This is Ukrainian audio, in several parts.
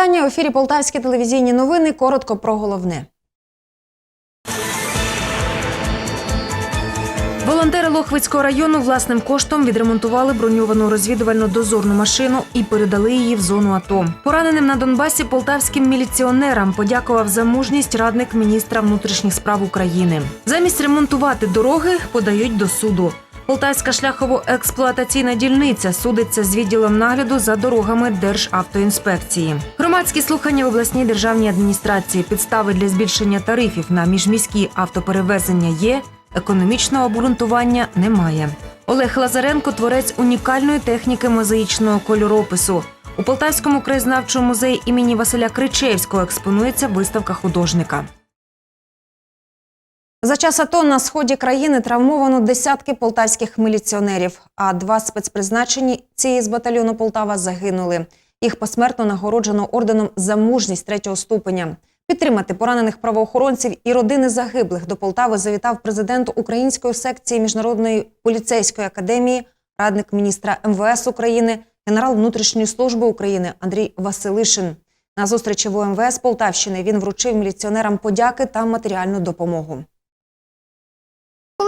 Вітання у ефірі Полтавські телевізійні новини. Коротко про головне. Волонтери Лохвицького району власним коштом відремонтували броньовану розвідувальну дозорну машину і передали її в зону АТО. Пораненим на Донбасі полтавським міліціонерам подякував за мужність радник міністра внутрішніх справ України. Замість ремонтувати дороги подають до суду. Полтавська шляхово-експлуатаційна дільниця судиться з відділом нагляду за дорогами Державтоінспекції. Громадські слухання в обласній державній адміністрації підстави для збільшення тарифів на міжміські автоперевезення є. Економічного обґрунтування немає. Олег Лазаренко творець унікальної техніки мозаїчного кольоропису. У Полтавському краєзнавчому музеї імені Василя Кричевського експонується виставка художника. За час АТО на сході країни травмовано десятки полтавських міліціонерів, а два спецпризначені цієї з батальйону Полтава загинули. Їх посмертно нагороджено орденом за мужність третього ступеня. Підтримати поранених правоохоронців і родини загиблих до Полтави завітав президент Української секції міжнародної поліцейської академії, радник міністра МВС України, генерал внутрішньої служби України Андрій Василишин. На зустрічі в УМВС Полтавщини він вручив міліціонерам подяки та матеріальну допомогу.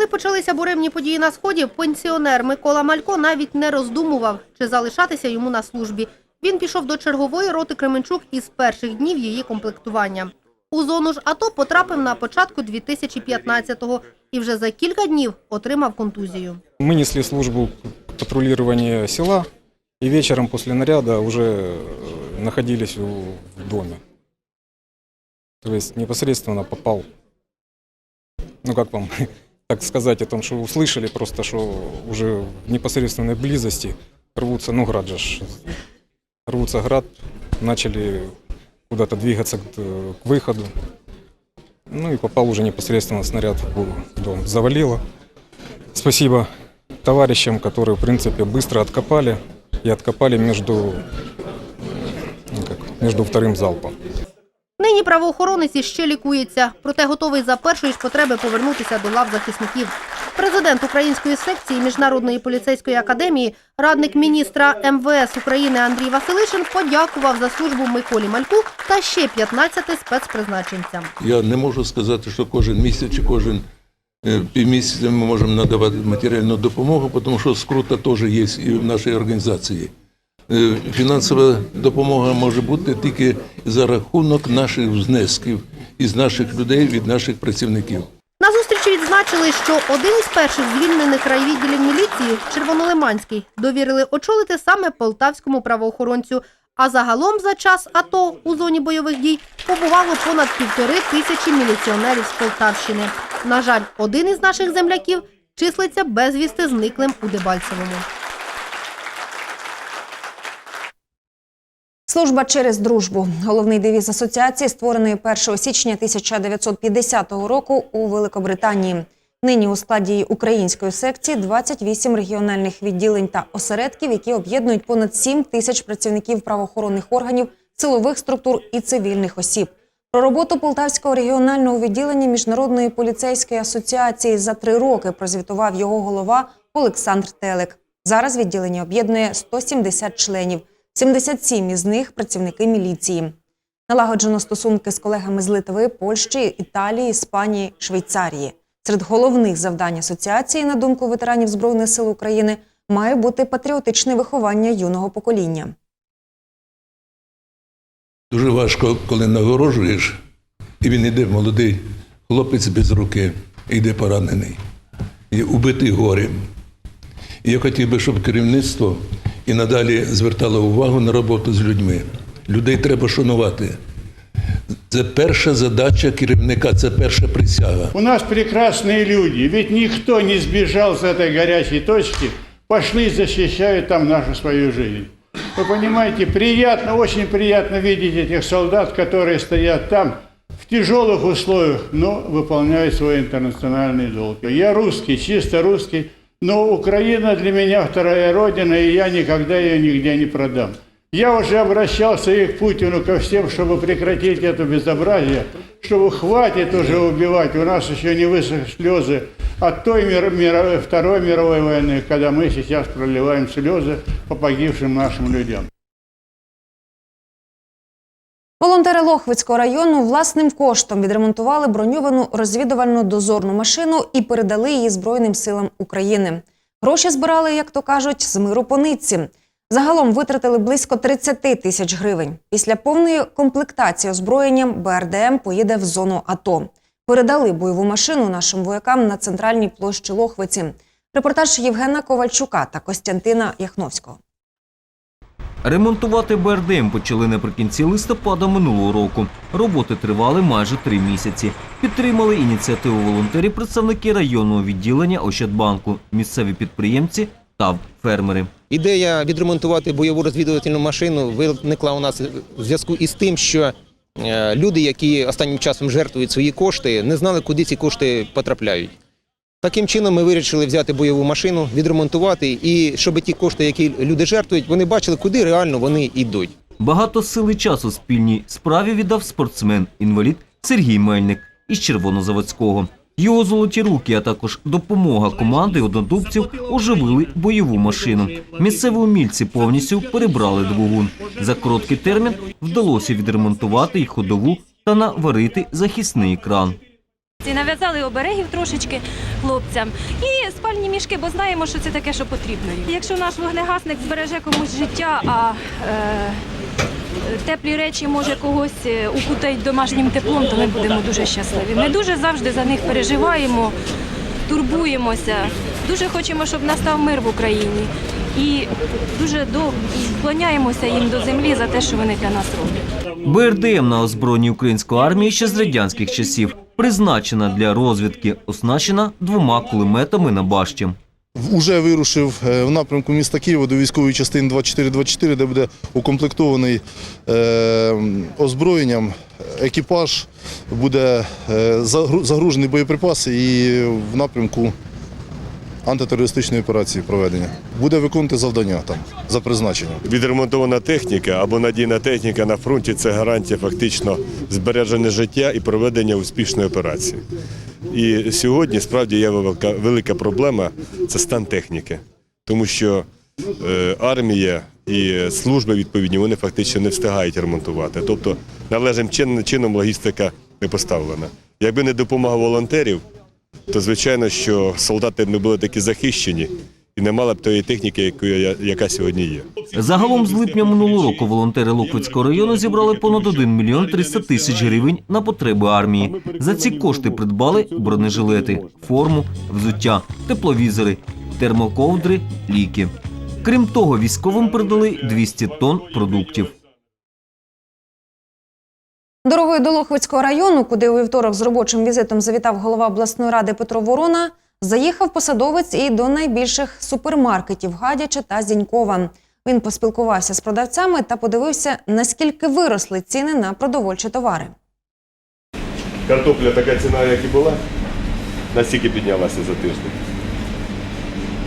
Коли почалися буремні події на сході, пенсіонер Микола Малько навіть не роздумував, чи залишатися йому на службі. Він пішов до чергової роти Кременчук із перших днів її комплектування. У зону ж АТО потрапив на початку 2015-го і вже за кілька днів отримав контузію. Мы несли службу патрулирования села и вечером после наряда уже э, находились у- в доме. То есть непосредственно попал, ну как вам так сказать о том, что услышали просто, что уже в непосредственной близости рвутся, ну град же, рвутся град, начали куда-то двигаться к, к выходу. Ну и попал уже непосредственно снаряд в дом. Завалило. Спасибо товарищам, которые, в принципе, быстро откопали и откопали между, ну, как, между вторым залпом. Правоохоронець іще лікується, проте готовий за першої ж потреби повернутися до лав захисників. Президент Української секції Міжнародної поліцейської академії, радник міністра МВС України Андрій Василишин подякував за службу Миколі Мальку та ще 15 спецпризначенцям. Я не можу сказати, що кожен місяць чи кожен е, півмісяця ми можемо надавати матеріальну допомогу, тому що скрута теж є і в нашій організації. Е, Фінансова допомога може бути тільки за рахунок наших внесків із наших людей від наших працівників. На зустрічі відзначили, що один із перших звільнених райвідділів міліції, Червонолиманський, довірили очолити саме полтавському правоохоронцю. А загалом за час АТО у зоні бойових дій побувало понад півтори тисячі міліціонерів з Полтавщини. На жаль, один із наших земляків числиться безвісти зниклим у Дебальцевому. Служба через дружбу. Головний девіз асоціації, створеної 1 січня 1950 року у Великобританії. Нині у складі української секції 28 регіональних відділень та осередків, які об'єднують понад 7 тисяч працівників правоохоронних органів, силових структур і цивільних осіб. Про роботу Полтавського регіонального відділення Міжнародної поліцейської асоціації за три роки прозвітував його голова Олександр Телек. Зараз відділення об'єднує 170 членів. 77 із них працівники міліції. Налагоджено стосунки з колегами з Литви, Польщі, Італії, Іспанії, Швейцарії. Серед головних завдань асоціації, на думку ветеранів Збройних сил України, має бути патріотичне виховання юного покоління. Дуже важко, коли нагороджуєш, і він іде молодий хлопець без руки, йде поранений, і убитий горем. І я хотів би, щоб керівництво і надалі звертало увагу на роботу з людьми. Людей треба шанувати. Це перша задача керівника, це перша присяга. У нас прекрасные люди, ведь никто не сбежал с этой горячей точки, пошли и защищают там нашу свою жизнь. Вы понимаете, приятно, очень приятно видеть этих солдат, которые стоят там в тяжелых условиях, но выполняют свой интернациональный долг. Я русский, чисто русский, Но Украина для меня вторая родина, и я никогда ее нигде не продам. Я уже обращался и к Путину, ко всем, чтобы прекратить это безобразие, чтобы хватит уже убивать. У нас еще не высохли слезы от той мир, мировой, Второй мировой войны, когда мы сейчас проливаем слезы по погибшим нашим людям. Волонтери Лохвицького району власним коштом відремонтували броньовану розвідувальну дозорну машину і передали її Збройним силам України. Гроші збирали, як то кажуть, з миру по нитці. Загалом витратили близько 30 тисяч гривень. Після повної комплектації озброєнням БРДМ поїде в зону АТО. Передали бойову машину нашим воякам на центральній площі Лохвиці. Репортаж Євгена Ковальчука та Костянтина Яхновського. Ремонтувати БРДМ почали наприкінці листопада минулого року. Роботи тривали майже три місяці. Підтримали ініціативу волонтерів представники районного відділення Ощадбанку, місцеві підприємці та фермери. Ідея відремонтувати бойову розвідувальну машину виникла у нас в зв'язку із тим, що е, люди, які останнім часом жертвують свої кошти, не знали, куди ці кошти потрапляють. Таким чином ми вирішили взяти бойову машину, відремонтувати, і щоб ті кошти, які люди жертвують, вони бачили, куди реально вони йдуть. Багато сил і часу спільній справі віддав спортсмен, інвалід Сергій Мельник із Червонозаводського. Його золоті руки, а також допомога команди однодубців оживили бойову машину. Місцеві умільці повністю перебрали двигун. За короткий термін вдалося відремонтувати й ходову та наварити захисний екран. І нав'язали оберегів трошечки хлопцям і спальні мішки, бо знаємо, що це таке, що потрібно. Якщо наш вогнегасник збереже комусь життя, а е, теплі речі може когось е, укутають домашнім теплом, то ми будемо дуже щасливі. Ми дуже завжди за них переживаємо, турбуємося. Дуже хочемо, щоб настав мир в Україні. І дуже до склоняємося їм до землі за те, що вони для нас роблять. БРДМ на озброєнні української армії ще з радянських часів призначена для розвідки, оснащена двома кулеметами на башті. Уже вирушив е, в напрямку міста Києва до військової частини 2424, де буде укомплектований е, озброєнням. Екіпаж буде е, загру- загружений боєприпаси і в напрямку антитерористичної операції проведення. Буде виконувати завдання там за призначенням. Відремонтована техніка або надійна техніка на фронті це гарантія фактично збереження життя і проведення успішної операції. І сьогодні справді є велика, велика проблема це стан техніки, тому що е, армія і служби відповідні вони фактично не встигають ремонтувати. Тобто належним чином, чином логістика не поставлена. Якби не допомога волонтерів, то звичайно, що солдати не були такі захищені і не мали б тої техніки, яка сьогодні є. Загалом з липня минулого року волонтери Локвицького району зібрали понад 1 мільйон 300 тисяч гривень на потреби армії. За ці кошти придбали бронежилети, форму, взуття, тепловізори, термоковдри, ліки. Крім того, військовим передали 200 тонн продуктів. Дорогою до Лохвицького району, куди у вівторок з робочим візитом завітав голова обласної ради Петро Ворона, заїхав посадовець і до найбільших супермаркетів Гадяча та Зінькова. Він поспілкувався з продавцями та подивився, наскільки виросли ціни на продовольчі товари. Картопля така ціна, як і була, настільки піднялася за тиждень.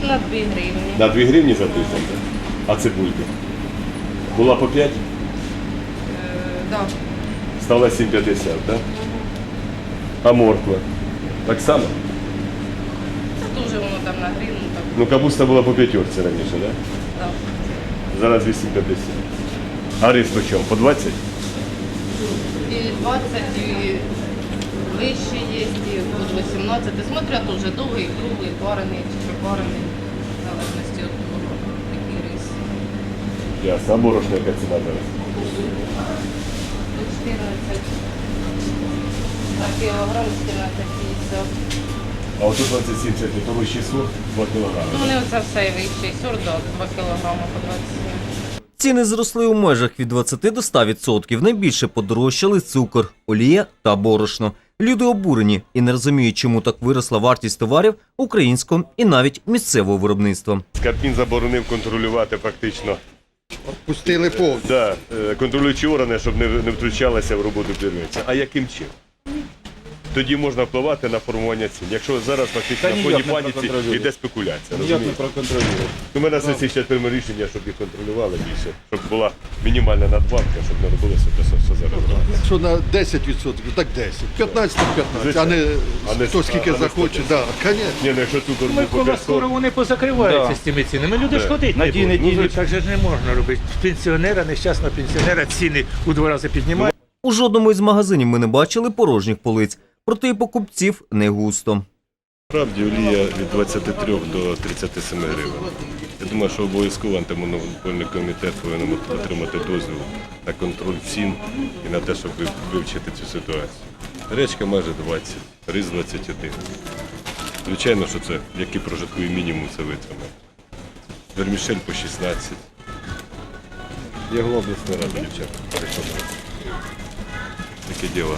На 2 гривні. На 2 гривні за тиждень. так? А цибулька? Була по 5? Так. Стала 7,50, так? А морква? Так само? Дуже воно там на гривну. Так. Ну, капуста була по п'ятерці раніше, так? Так. Зараз 8,50. А рис по чому? По 20? И 20, и выше есть, и вот 18. Смотрят уже довгий, круглий, парений чи припарений, в залежності від того, який рис. Ясно. А борошно яка ціна зараз? 14 на кілограм 14,50. А от тут 27 це вищий сорт 2 Ну, кілограми. вони оце все вищий сорт, да, 2 кілограми по 27. Ціни зросли у межах від 20 до 100%. Найбільше подорожчали цукор, олія та борошно. Люди обурені і не розуміють, чому так виросла вартість товарів українського і навіть місцевого виробництва. Кабмін заборонив контролювати фактично. Пустили повністю. Да, е, контролюючі органи, щоб не, не втручалися в роботу керівництва. А яким чином? Тоді можна впливати на формування цін. Якщо зараз фактично на фоні паніці йде спекуляція. розумієте? У мене сесії ще прийме рішення, щоб їх контролювали більше, щоб була мінімальна надбавка, щоб не робилося те, що- що зараз. Якщо на 10%, так 10. 15 15, а не- а не- хто скільки а захоче. Да. Ні, ну якщо цукор Микола, 500, скоро вони позакриваються з цими цінами. Люди ж ходить не будуть. Ну, так же ж не можна робити. Пенсіонера, нещасного пенсіонера ціни у два рази піднімають. У жодному із магазинів ми не бачили порожніх полиць, проте і покупців не густо. Справді олія від 23 до 37 гривень. Я думаю, що обов'язково антимонопольний комітет повинен отримати дозвіл на контроль цін і на те, щоб вивчити цю ситуацію. Речка майже 20, рис 21. Звичайно, що це який прожитковий мінімум це витримає. Вермішель по 16. Я голова обласної ради, дівчата. Таке діло.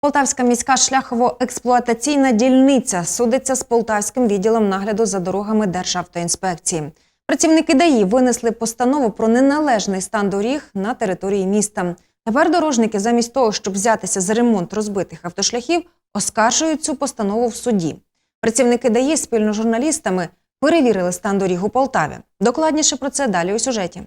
Полтавська міська шляхово-експлуатаційна дільниця судиться з Полтавським відділом нагляду за дорогами Державтоінспекції. Працівники ДАІ винесли постанову про неналежний стан доріг на території міста. Тепер дорожники, замість того, щоб взятися за ремонт розбитих автошляхів, оскаржують цю постанову в суді. Працівники ДАІ спільно з журналістами перевірили стан доріг у Полтаві. Докладніше про це далі у сюжеті.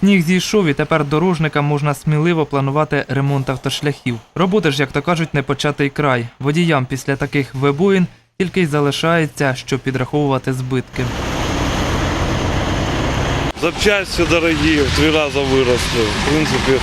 Сніг зійшов і тепер дорожникам можна сміливо планувати ремонт автошляхів. Роботи ж, як то кажуть, не початий край. Водіям після таких вибоїн тільки й залишається, що підраховувати збитки. Запчасти дорогие, в три раза выросли. В принципе,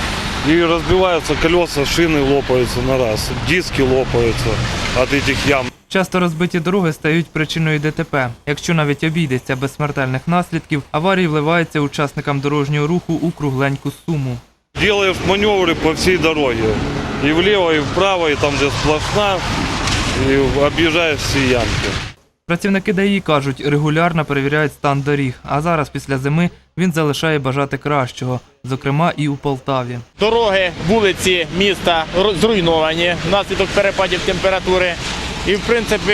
и разбиваются колеса, шины лопаются на раз, диски лопаются от этих ям. Часто розбиті дороги стають причиною ДТП. Якщо навіть обійдеться без смертельних наслідків, аварії вливаються учасникам дорожнього руху у кругленьку суму. Делаешь маневры по всей дороге. И влево, и вправо, и там, где сплошна, и объезжаешь все ямки. Працівники ДАІ кажуть, регулярно перевіряють стан доріг, а зараз після зими він залишає бажати кращого, зокрема і у Полтаві. Дороги, вулиці міста зруйновані внаслідок перепадів температури. І в принципі,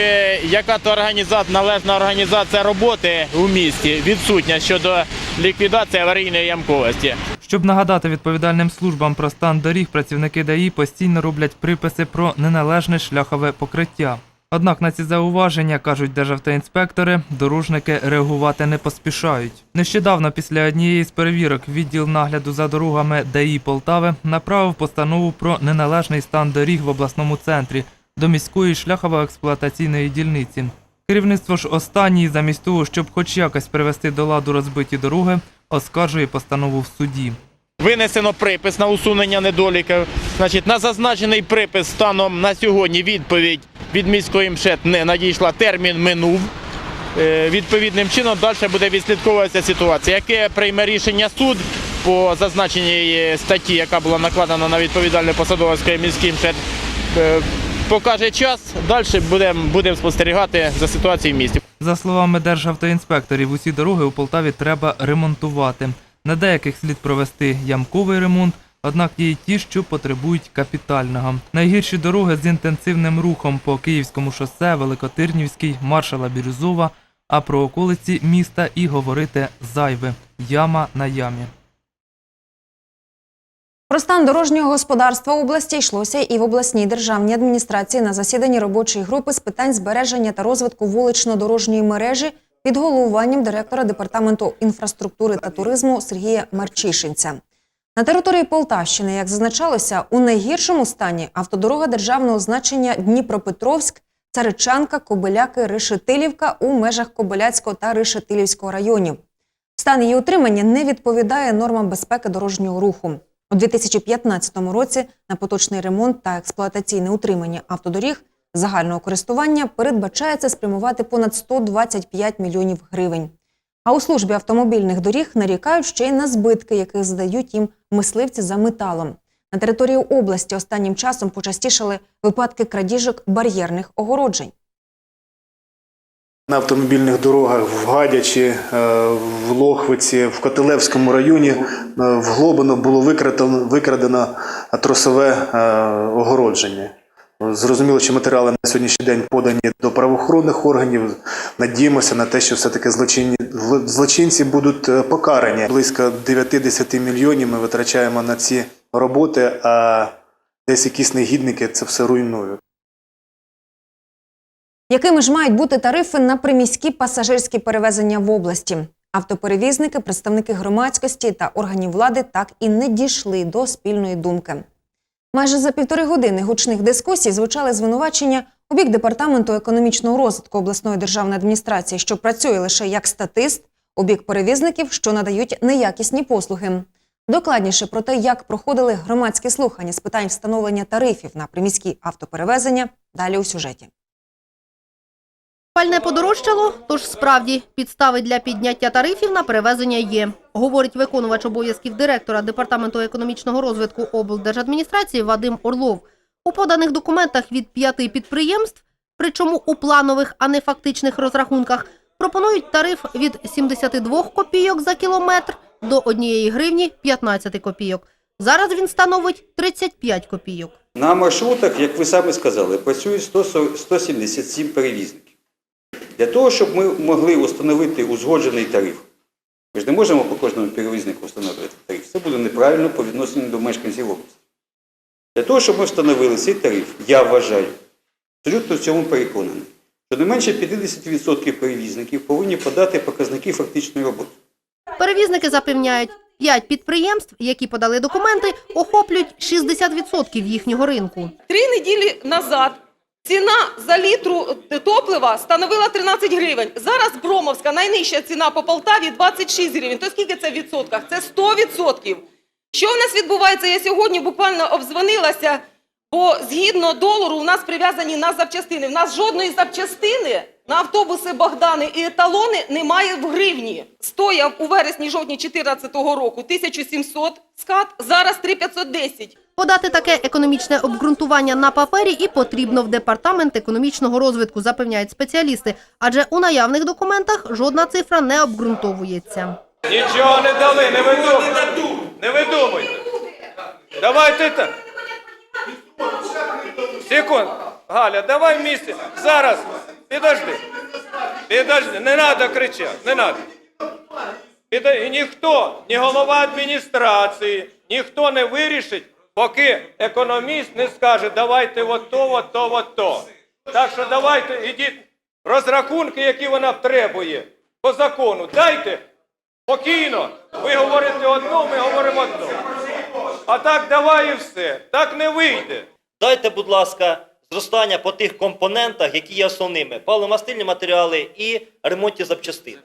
яка то організація, належна організація роботи у місті відсутня щодо ліквідації аварійної ямковості. Щоб нагадати відповідальним службам про стан доріг, працівники ДАІ постійно роблять приписи про неналежне шляхове покриття. Однак на ці зауваження, кажуть державтоінспектори, дорожники реагувати не поспішають. Нещодавно після однієї з перевірок відділ нагляду за дорогами ДАІ Полтави направив постанову про неналежний стан доріг в обласному центрі до міської шляхово-експлуатаційної дільниці. Керівництво ж останній, замість того, щоб хоч якось привести до ладу розбиті дороги, оскаржує постанову в суді. Винесено припис на усунення недоліків. Значить, на зазначений припис станом на сьогодні відповідь від міської МШЕТ не надійшла. Термін минув. Е, Відповідним чином далі буде відслідковуватися ситуація. Яке прийме рішення суд по зазначеній статті, яка була накладена на відповідальне посадовське міський МШЕТ, е, покаже час. Далі будемо будем спостерігати за ситуацією в місті. За словами державтоінспекторів, усі дороги у Полтаві треба ремонтувати. На деяких слід провести ямковий ремонт, однак є й ті, що потребують капітального. Найгірші дороги з інтенсивним рухом по Київському шосе, Великотирнівський, маршала Бірюзова, а про околиці міста і говорити зайве яма на ямі. Про стан дорожнього господарства області йшлося і в обласній державній адміністрації на засіданні робочої групи з питань збереження та розвитку вулично-дорожньої мережі під головуванням директора департаменту інфраструктури та туризму Сергія Марчишинця. На території Полтавщини, як зазначалося, у найгіршому стані автодорога державного значення Дніпропетровськ, Царичанка, Кобиляки, Решетилівка у межах Кобиляцького та Решетилівського районів. Стан її утримання не відповідає нормам безпеки дорожнього руху. У 2015 році на поточний ремонт та експлуатаційне утримання автодоріг загального користування передбачається спрямувати понад 125 мільйонів гривень. А у службі автомобільних доріг нарікають ще й на збитки, яких здають їм мисливці за металом. На території області останнім часом почастішали випадки крадіжок бар'єрних огороджень. На автомобільних дорогах в Гадячі, е, в Лохвиці, в Котелевському районі е, в Глобино було викрадено, викрадено тросове е, огородження. Зрозуміло, що матеріали на сьогоднішній день подані до правоохоронних органів. Надіємося на те, що все-таки злочинні, злочинці будуть покарані. Близько 9-10 мільйонів ми витрачаємо на ці роботи, а десь якісь негідники це все руйнують. Якими ж мають бути тарифи на приміські пасажирські перевезення в області? Автоперевізники, представники громадськості та органів влади так і не дійшли до спільної думки. Майже за півтори години гучних дискусій звучали звинувачення у бік департаменту економічного розвитку обласної державної адміністрації, що працює лише як статист, у бік перевізників, що надають неякісні послуги. Докладніше про те, як проходили громадські слухання з питань встановлення тарифів на приміські автоперевезення, далі у сюжеті. Пальне подорожчало, тож справді підстави для підняття тарифів на перевезення є, говорить виконувач обов'язків директора Департаменту економічного розвитку облдержадміністрації Вадим Орлов. У поданих документах від п'яти підприємств, причому у планових, а не фактичних розрахунках, пропонують тариф від 72 копійок за кілометр до 1 гривні 15 копійок. Зараз він становить 35 копійок. На маршрутах, як ви самі сказали, працює 140 177 перевізників. Для того, щоб ми могли установити узгоджений тариф, ми ж не можемо по кожному перевізнику встановити тариф. Це буде неправильно по відношенню до мешканців області. Для того, щоб ми встановили цей тариф, я вважаю, абсолютно в цьому переконаний, що не менше 50% перевізників повинні подати показники фактичної роботи. Перевізники запевняють, 5 підприємств, які подали документи, охоплюють 60% їхнього ринку. Три неділі назад ціна за літру топлива становила 13 гривень. Зараз Бромовська найнижча ціна по Полтаві 26 гривень. То скільки це в відсотках? Це 100 відсотків. Що в нас відбувається? Я сьогодні буквально обдзвонилася, бо згідно долару у нас прив'язані на запчастини. У нас жодної запчастини на автобуси Богдани і еталони немає в гривні. Стояв у вересні-жовтні 2014 року 1700 скат, зараз 3510. Подати таке економічне обґрунтування на папері і потрібно в департамент економічного розвитку, запевняють спеціалісти, адже у наявних документах жодна цифра не обґрунтовується. Нічого не дали, не видумуйте. Не видумуйте. Давайте так. Секунд. Галя, давай вместе. Зараз. Підожди. Підожди. Не треба кричати. Не треба. Підо- І ніхто, ні голова адміністрації, ніхто не вирішить, поки економіст не скаже, давайте от то, от то, от то. Так що давайте, ідіть розрахунки, які вона требує по закону. Дайте спокійно. Ви говорите одну, ми говоримо одну. А так давай і все. Так не вийде. Дайте, будь ласка, зростання по тих компонентах, які є основними: паливомастильні матеріали і ремонтні запчастини.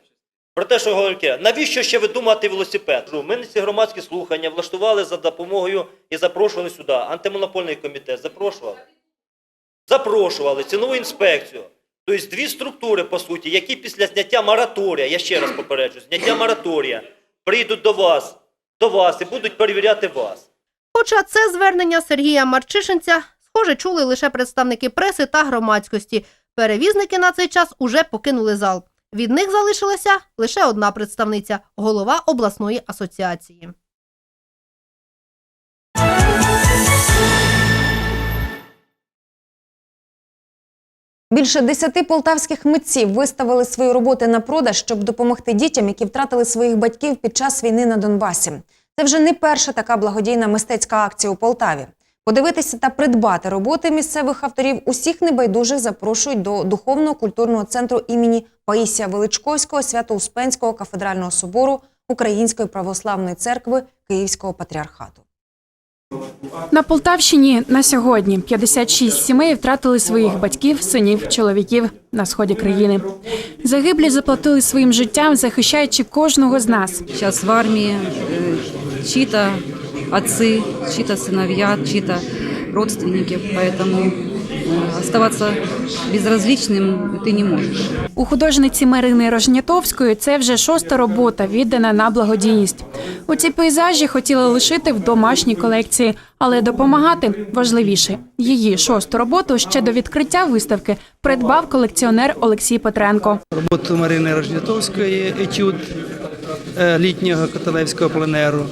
Про те, що говорить, навіщо ще видумати велосипед? Ми ці громадські слухання влаштували за допомогою і запрошували сюди. Антимонопольний комітет запрошували. Запрошували цінову інспекцію. Тобто дві структури, по суті, які після зняття мораторія, я ще раз попереджу, зняття мораторія, прийдуть до вас, до вас і будуть перевіряти вас. Хоча це звернення Сергія Марчишинця, схоже, чули лише представники преси та громадськості. Перевізники на цей час уже покинули зал. Від них залишилася лише одна представниця – голова обласної асоціації. Більше десяти полтавських митців виставили свої роботи на продаж, щоб допомогти дітям, які втратили своїх батьків під час війни на Донбасі. Це вже не перша така благодійна мистецька акція у Полтаві. Подивитися та придбати роботи місцевих авторів усіх небайдужих запрошують до духовно-культурного центру імені Паїсія Величковського Свято-Успенського кафедрального собору Української православної церкви Київського патріархату. На Полтавщині на сьогодні 56 сімей втратили своїх батьків, синів, чоловіків на сході країни. Загиблі заплатили своїм життям, захищаючи кожного з нас. Сейчас в армии э, чьи-то отцы, чьи-то сыновья, чьи-то родственники, поэтому э, оставаться безразличным ты не можешь. У художниці Марини Рожнятовської це вже шоста робота, віддана на благодійність. У ці пейзажі хотіли лишити в домашній колекції, але допомагати важливіше. Її шосту роботу ще до відкриття виставки придбав колекціонер Олексій Петренко. роботу Марини Рожнятовської, етюд е, літнього каталевського пленеру.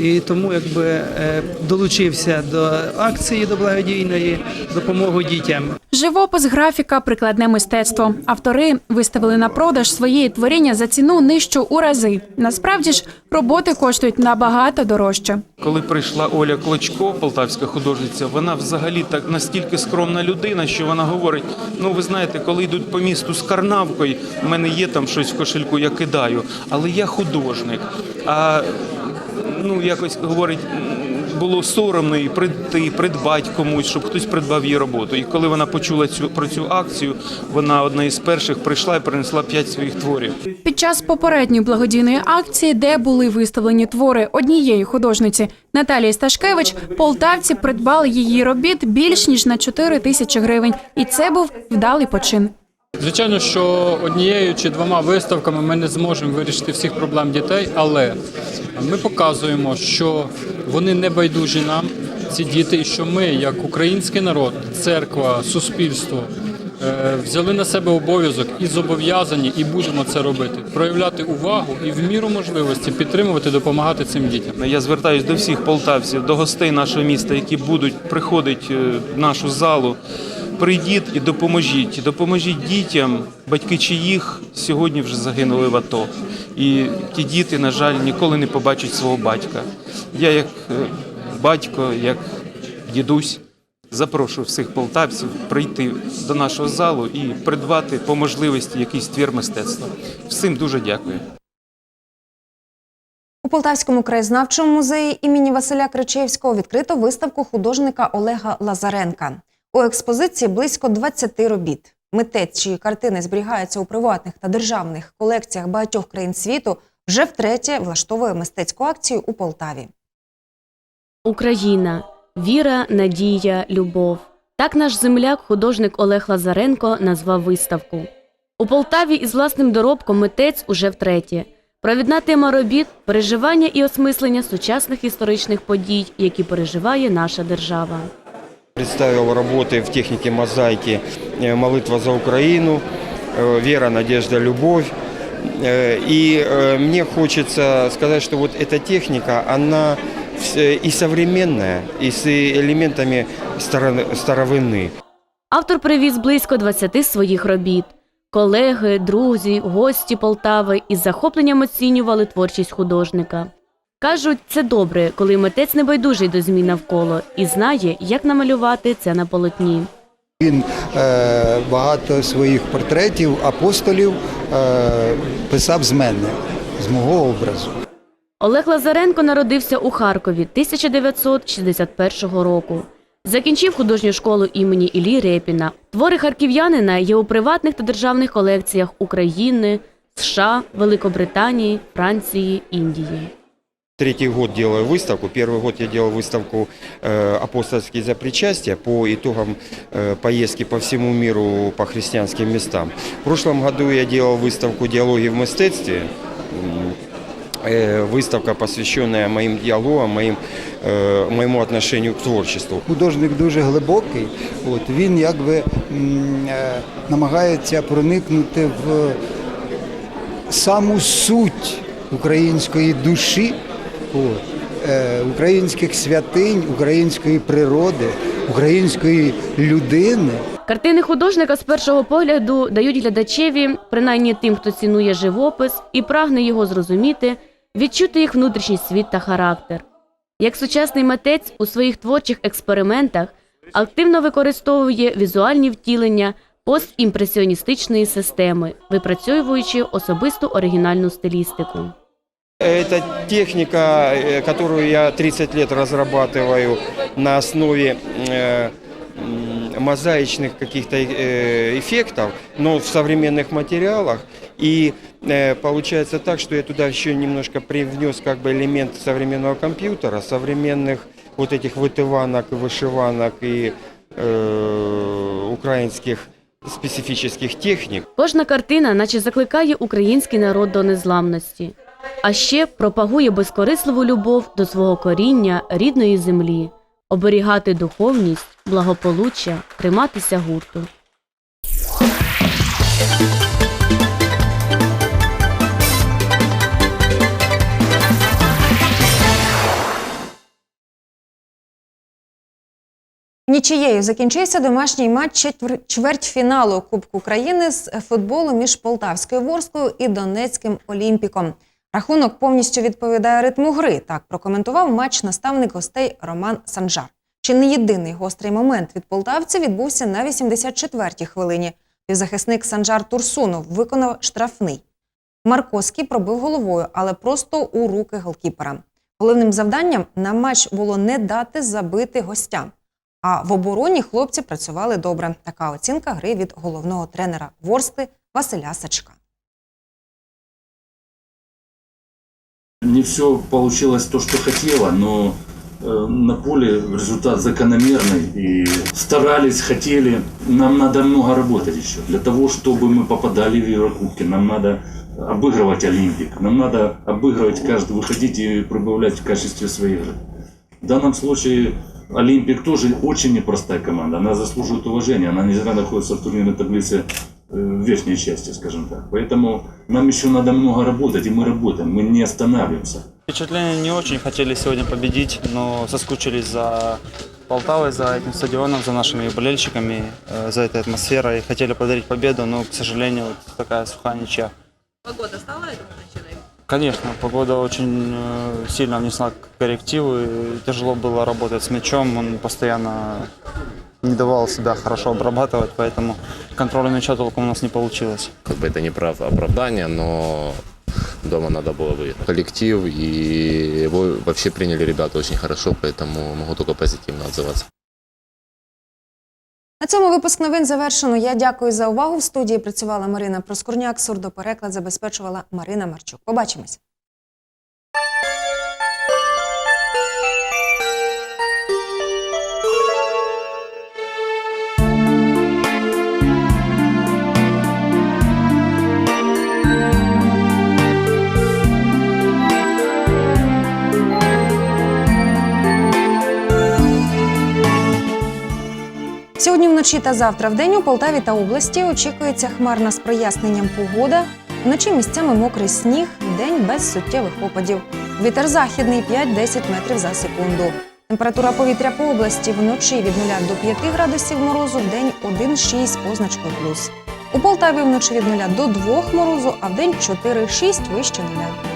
І тому якби е, долучився до акції до благодійної допомоги дітям. Живопис, графіка, прикладне мистецтво. Автори виставили на продаж свої творіння за ціну нижчу у рази. Насправді ж роботи коштують набагато дорожче. Коли прийшла Оля Клочко, полтавська художниця, вона взагалі так настільки скромна людина, що вона говорить: ну ви знаєте, коли йдуть по місту з карнавкою, в мене є там щось в кошельку, я кидаю, але я художник. А ну якось говорить. було соромно і прийти, придбати комусь, щоб хтось придбав її роботу. І коли вона почула цю про цю акцію, вона одна із перших прийшла і принесла п'ять своїх творів. Під час попередньої благодійної акції, де були виставлені твори однієї художниці Наталії Сташкевич, полтавці придбали її робіт більш ніж на 4 тисячі гривень, і це був вдалий почин. Звичайно, що однією чи двома виставками ми не зможемо вирішити всіх проблем дітей, але ми показуємо, що вони не байдужі нам, ці діти, і що ми, як український народ, церква, суспільство, е, взяли на себе обов'язок і зобов'язані, і будемо це робити. Проявляти увагу і в міру можливості підтримувати, допомагати цим дітям. Я звертаюся до всіх полтавців, до гостей нашого міста, які будуть приходити е, в нашу залу. Прийдіть і допоможіть. Допоможіть дітям, батьки чиїх сьогодні вже загинули в АТО. І ті діти, на жаль, ніколи не побачать свого батька. Я, як е, батько, як дідусь, запрошую всіх полтавців прийти до нашого залу і придбати по можливості якийсь твір мистецтва. Всім дуже дякую. У Полтавському краєзнавчому музеї імені Василя Кричевського відкрито виставку художника Олега Лазаренка. У експозиції близько 20 робіт. Митець, чиї картини зберігаються у приватних та державних колекціях багатьох країн світу, вже втретє влаштовує мистецьку акцію у Полтаві. Україна віра, надія, любов. Так наш земляк, художник Олег Лазаренко назвав виставку. У Полтаві із власним доробком митець уже втретє. Провідна тема робіт переживання і осмислення сучасних історичних подій, які переживає наша держава. Представил работы в технике мозаики э, «Молитва за Украину», э, «Вера, надежда, любовь». Э, И э, мне хочется сказать, что вот эта техника, она вс- и современная, и с элементами старо- старовины. Автор привіз близько 20 своїх робіт. Колеги, друзі, гості Полтави із захопленням оцінювали творчість художника. Кажуть, це добре, коли митець небайдужий до змін навколо і знає, як намалювати це на полотні. Він е, багато своїх портретів апостолів е, писав з мене, з мого образу. Олег Лазаренко народився у Харкові 1961 року. Закінчив художню школу імені Іллі Репіна. Твори харків'янина є у приватних та державних колекціях України, США, Великобританії, Франції, Індії Третий год делаю выставку. Первый год я делал выставку э, «Апостольские за причастие» по итогам э, поездки по всему миру по христианским местам. В прошлом году я делал выставку «Диалоги в мистецтве». М, э, Выставка, посвященная моим диалогам, моим, э, моему отношению к творчеству. Художник дуже глибокий. От, він якби м, е, намагається проникнути в саму суть української душі, от, е, українських святинь, української природи, української людини. Картини художника з першого погляду дають глядачеві, принаймні тим, хто цінує живопис і прагне його зрозуміти, відчути їх внутрішній світ та характер. Як сучасний митець у своїх творчих експериментах активно використовує візуальні втілення постімпресіоністичної системи, випрацьовуючи особисту оригінальну стилістику. Это техника, э, которую я 30 лет разрабатываю на основе э, м, мозаичных каких-то э, эффектов, но в современных материалах. И э, получается так, что я туда еще немножко привнес как бы элемент современного компьютера, современных вот этих вытыванок, вышиванок и э, украинских специфических техник. Кожна картина, наче закликає український народ до незламності, а ще пропагує безкорисливу любов до свого коріння, рідної землі, оберігати духовність, благополуччя, триматися гурту. Нічією закінчився домашній матч чвертьфіналу Кубку країни з футболу між Полтавською Ворскою і Донецьким Олімпіком. Рахунок повністю відповідає ритму гри. Так прокоментував матч наставник гостей Роман Санжар. Чи не єдиний гострий момент від полтавця відбувся на 84-й хвилині. Півзахисник Санжар Турсунов виконав штрафний. Марковський пробив головою, але просто у руки голкіпера. Головним завданням на матч було не дати забити гостям. А в обороні хлопці працювали добре. Така оцінка гри від головного тренера Ворсти Василя Сачка. Не все получилось то, что хотела, но э, на поле результат закономерный. И старались, хотели. Нам надо много работать еще. Для того, чтобы мы попадали в Еврокубки, нам надо обыгрывать Олимпик. Нам надо обыгрывать каждый, выходить и прибавлять в качестве своей игры. В данном случае Олимпик тоже очень непростая команда. Она заслуживает уважения. Она не зря находится в турнирной таблице э, в верхней части, скажем так. Поэтому нам еще надо много работать, и мы работаем, мы не останавливаемся. Впечатления не очень хотели сегодня победить, но соскучились за Полтавой, за этим стадионом, за нашими болельщиками, э, за этой атмосферой. Хотели подарить победу, но, к сожалению, вот такая сухая ничья. Погода стала этому причиной? Конечно, погода очень э, сильно внесла коррективы. Тяжело было работать с мячом, он постоянно не давал себя хорошо обрабатывать, поэтому контроля мяча толком у нас не получилось. Как бы это не прав оправдание, но дома надо было выиграть. Коллектив и его вообще приняли ребята очень хорошо, поэтому могу только позитивно отзываться. На цьому випуск новин завершено. Я дякую за увагу. В студії працювала Марина Проскурняк. Сурдопереклад забезпечувала Марина Марчук. Побачимось. Сьогодні вночі та завтра в день у Полтаві та області очікується хмарна з проясненням погода. Вночі місцями мокрий сніг, день без суттєвих опадів. Вітер західний 5-10 метрів за секунду. Температура повітря по області вночі від 0 до 5 градусів морозу, в день 1-6 з позначкою плюс. У Полтаві вночі від 0 до 2 морозу, а в день 4-6 вище 0.